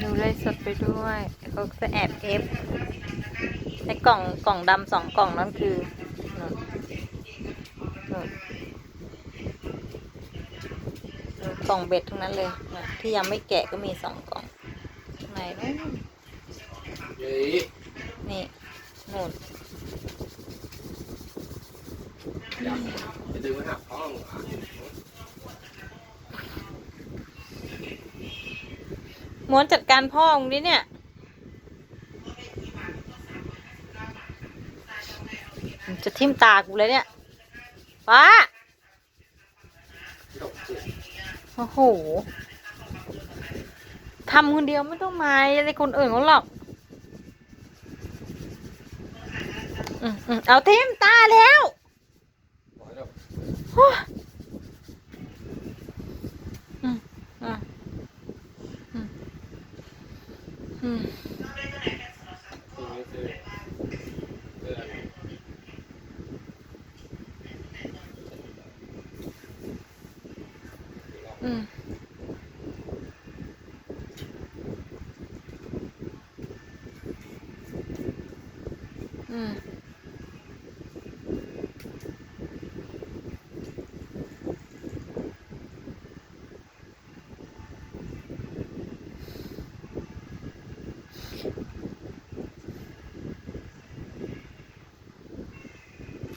ดูไลฟ์สดไปด้วยเขาจะแอบเอฟในกล่องกล่องดำสองกล่องนั่นคือนู่นนู่นนู่นกล่องเบ็ดทั้งนั้นเลยน่ะที่ยังไม่แกะก็มีสองกล่องข้างในนู้นเฮ้ยนี่นู่นอยากจะดึงมาหักห้องอะ ม้วนจัดการพ่อมึงดิเนี่ย จะทิ่มตากูเลยเนี่ยป้าโอ้โหทำคนเดียวไม่ต้องมาอะไรคนอื่นเขาหรอกอืมอืมเอาเทมตาแล้ว บอกให้เรา โอ้ยอืมอะอืม อืมซื้อไม่ซื้อเสื้ออะไร อืมอืม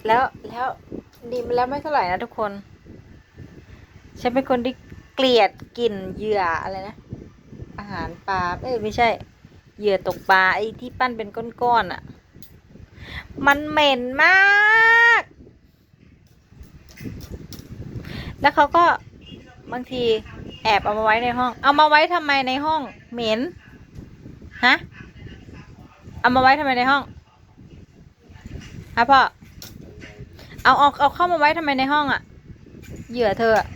แล้วแล้วดีมาแล้วไม่เท่าไหร่นะทุกคน ฉันเป็นคนที่เกลียดกลิ่นเหยื่ออะไรนะ อาหารปลาเอ้ยไม่ใช่ เหยื่อตกปลาไอ้ที่ปั้นเป็นก้อนๆอะ่ะ มันเหม็นมาก แล้วเขาก็บางทีแอบเอามาไว้ในห้อง เอามาไว้ทำไมในห้อง เหม็น ฮะ เอามาไว้ทำไมในห้อง ฮะพ่อ เอาออกเอาเข้ามาไว้ทำไมในห้องอะ่ะเหยื่อเธออะ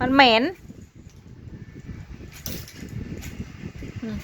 มันเหม็นอืม